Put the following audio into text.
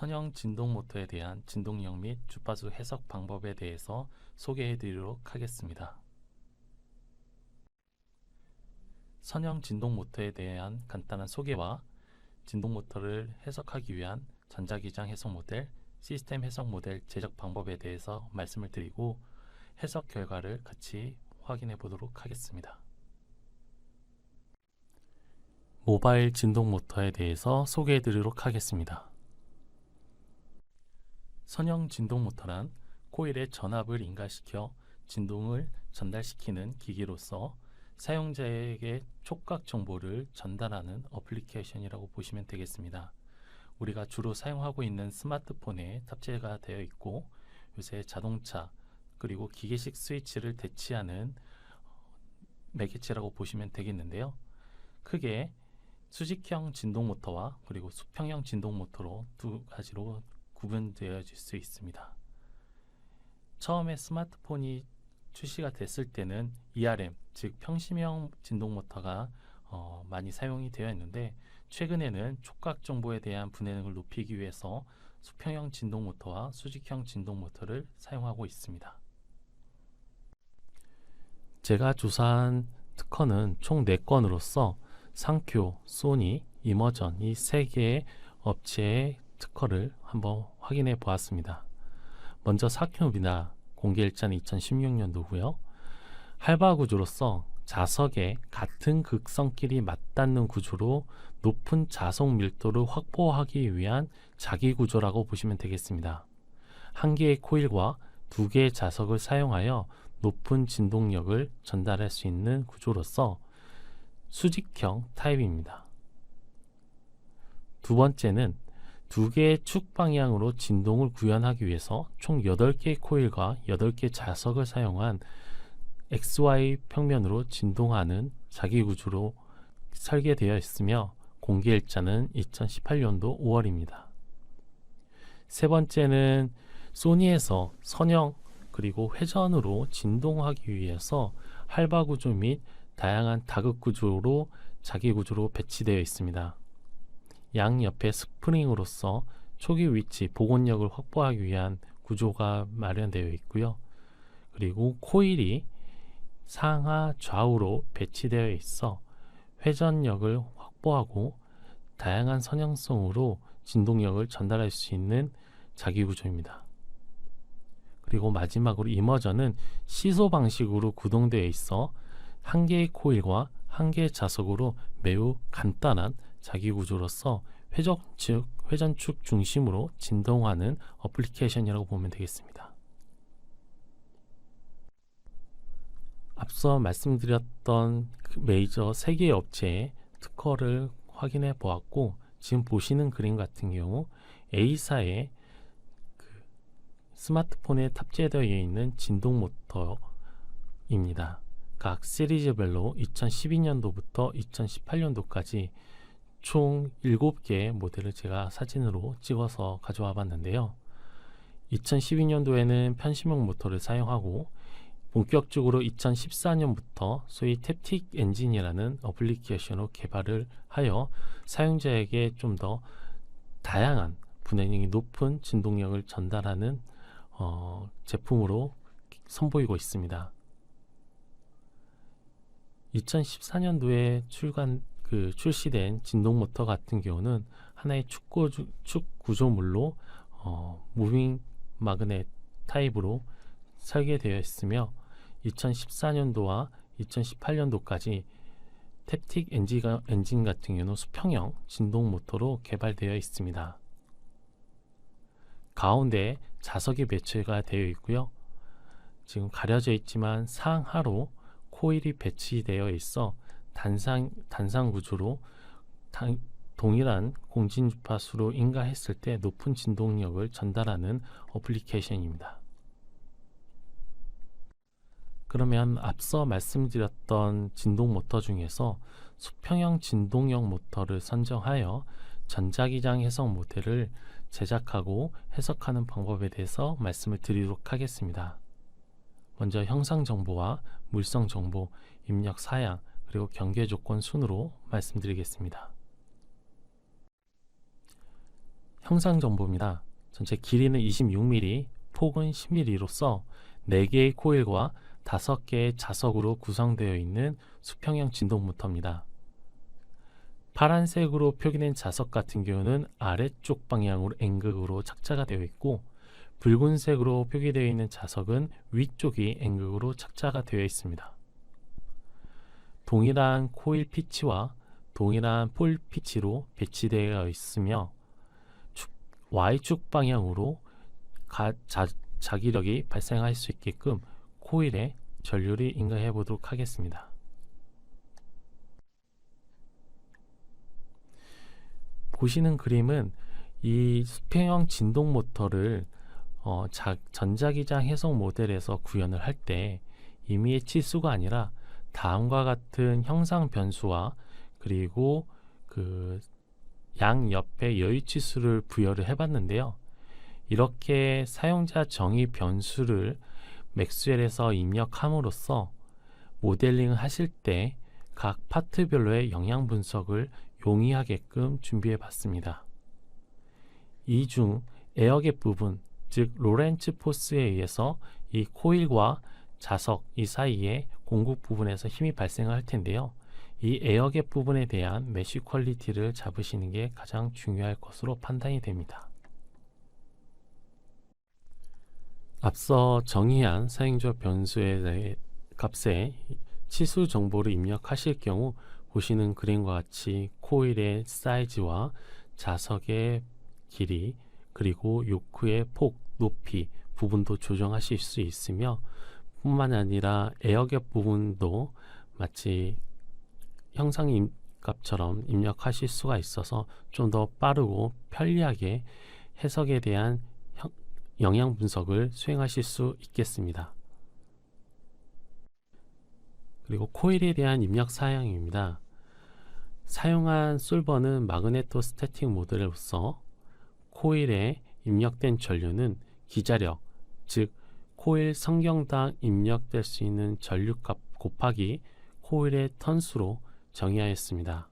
선형 진동 모터에 대한 진동력 및 주파수 해석 방법에 대해서 소개해 드리도록 하겠습니다. 선형 진동 모터에 대한 간단한 소개와 진동 모터를 해석하기 위한 전자기장 해석 모델, 시스템 해석 모델 제작 방법에 대해서 말씀을 드리고 해석 결과를 같이 확인해 보도록 하겠습니다. 모바일 진동 모터에 대해서 소개해 드리도록 하겠습니다. 선형 진동 모터란 코일에 전압을 인가시켜 진동을 전달시키는 기기로서 사용자에게 촉각 정보를 전달하는 어플리케이션이라고 보시면 되겠습니다. 우리가 주로 사용하고 있는 스마트폰에 탑재가 되어 있고 요새 자동차 그리고 기계식 스위치를 대체하는 매개체라고 보시면 되겠는데요. 크게 수직형 진동 모터와 그리고 수평형 진동 모터로 두 가지로 구분되어질 수 있습니다. 처음에 스마트폰이 출시가 됐을 때는 ERM, 즉 평심형 진동 모터가 어, 많이 사용이 되어 있는데 최근에는 촉각 정보에 대한 분해능을 높이기 위해서 수평형 진동 모터와 수직형 진동 모터를 사용하고 있습니다. 제가 조사한 특허는 총 4건으로서 상표, 소니, 이머전 이세 개의 업체의 특허를 한번 확인해 보았습니다. 먼저 사큐입니다. 공개 일자는 2016년도고요. 할바 구조로서 자석에 같은 극성끼리 맞닿는 구조로 높은 자석 밀도를 확보하기 위한 자기 구조라고 보시면 되겠습니다. 한 개의 코일과 두 개의 자석을 사용하여 높은 진동력을 전달할 수 있는 구조로서 수직형 타입입니다. 두 번째는 두 개의 축 방향으로 진동을 구현하기 위해서 총 8개의 코일과 8개의 자석을 사용한 XY 평면으로 진동하는 자기 구조로 설계되어 있으며 공개 일자는 2018년도 5월입니다. 세 번째는 소니에서 선형 그리고 회전으로 진동하기 위해서 할바 구조 및 다양한 다극 구조로 자기 구조로 배치되어 있습니다. 양 옆에 스프링으로서 초기 위치 복원력을 확보하기 위한 구조가 마련되어 있고요. 그리고 코일이 상하 좌우로 배치되어 있어 회전력을 확보하고 다양한 선형성으로 진동력을 전달할 수 있는 자기 구조입니다. 그리고 마지막으로 이머전은 시소 방식으로 구동되어 있어 한 개의 코일과 한 개의 자석으로 매우 간단한 자기 구조로서 회전축, 회전축 중심으로 진동하는 어플리케이션이라고 보면 되겠습니다. 앞서 말씀드렸던 그 메이저 세 개의 업체의 특허를 확인해 보았고 지금 보시는 그림 같은 경우 A사의 그 스마트폰에 탑재되어 있는 진동 모터입니다. 각 시리즈별로 2012년도부터 2018년도까지 총 7개의 모델을 제가 사진으로 찍어서 가져와 봤는데요. 2012년도에는 편심형 모터를 사용하고 본격적으로 2014년부터 소위 탭틱 엔진이라는 어플리케이션으로 개발을 하여 사용자에게 좀 더 다양한 분해능이 높은 진동력을 전달하는 어, 제품으로 선보이고 있습니다. 2014년도에 출간 그 출시된 진동 모터 같은 경우는 하나의 축, 구조, 축 구조물로 어, 무빙 마그넷 타입으로 설계되어 있으며 2014년도와 2018년도까지 탭틱 엔지가, 엔진 같은 경우는 수평형 진동 모터로 개발되어 있습니다. 가운데 자석이 배치가 되어 있고요. 지금 가려져 있지만 상하로 코일이 배치되어 있어 단상, 단상 구조로 단, 동일한 공진 주파수로 인가했을 때 높은 진동력을 전달하는 어플리케이션입니다. 그러면 앞서 말씀드렸던 진동 모터 중에서 수평형 진동형 모터를 선정하여 전자기장 해석 모델을 제작하고 해석하는 방법에 대해서 말씀을 드리도록 하겠습니다. 먼저 형상 정보와 물성 정보, 입력 사양, 그리고 경계 조건 순으로 말씀드리겠습니다. 형상 정보입니다. 전체 길이는 26mm, 폭은 10mm로서 4개의 코일과 5개의 자석으로 구성되어 있는 수평형 진동 모터입니다. 파란색으로 표기된 자석 같은 경우는 아래쪽 방향으로 N극으로 착자가 되어 있고 붉은색으로 표기되어 있는 자석은 위쪽이 N극으로 착자가 되어 있습니다. 동일한 코일 피치와 동일한 폴 피치로 배치되어 있으며 축- Y축 방향으로 가- 자, 자기력이 발생할 수 있게끔 코일에 전류를 인가해 보도록 하겠습니다. 보시는 그림은 이 수평형 진동 모터를 어, 자- 전자기장 해석 모델에서 구현을 할 때 임의의 치수가 아니라 다음과 같은 형상 변수와 그리고 그 양 옆에 여유 치수를 부여를 해봤는데요. 이렇게 사용자 정의 변수를 맥스웰에서 입력함으로써 모델링을 하실 때 각 파트별로의 영향 분석을 용이하게끔 준비해 봤습니다. 이 중 에어갭 부분, 즉 로렌츠 포스에 의해서 이 코일과 자석 이 사이에 공급 부분에서 힘이 발생할 텐데요. 이 에어갭 부분에 대한 메쉬 퀄리티를 잡으시는 게 가장 중요할 것으로 판단이 됩니다. 앞서 정의한 사용자 변수에 대해 값에 치수 정보를 입력하실 경우 보시는 그림과 같이 코일의 사이즈와 자석의 길이 그리고 요크의 폭, 높이 부분도 조정하실 수 있으며 뿐만 아니라 에어갭 부분도 마치 형상 임- 값처럼 입력하실 수가 있어서 좀 더 빠르고 편리하게 해석에 대한 형- 영향 분석을 수행하실 수 있겠습니다. 그리고 코일에 대한 입력 사양입니다. 사용한 솔버는 마그네토 스태틱 모델로서 코일에 입력된 전류는 기자력, 즉 코일 성경당 입력될 수 있는 전류값 곱하기 코일의 턴수로 정의하였습니다.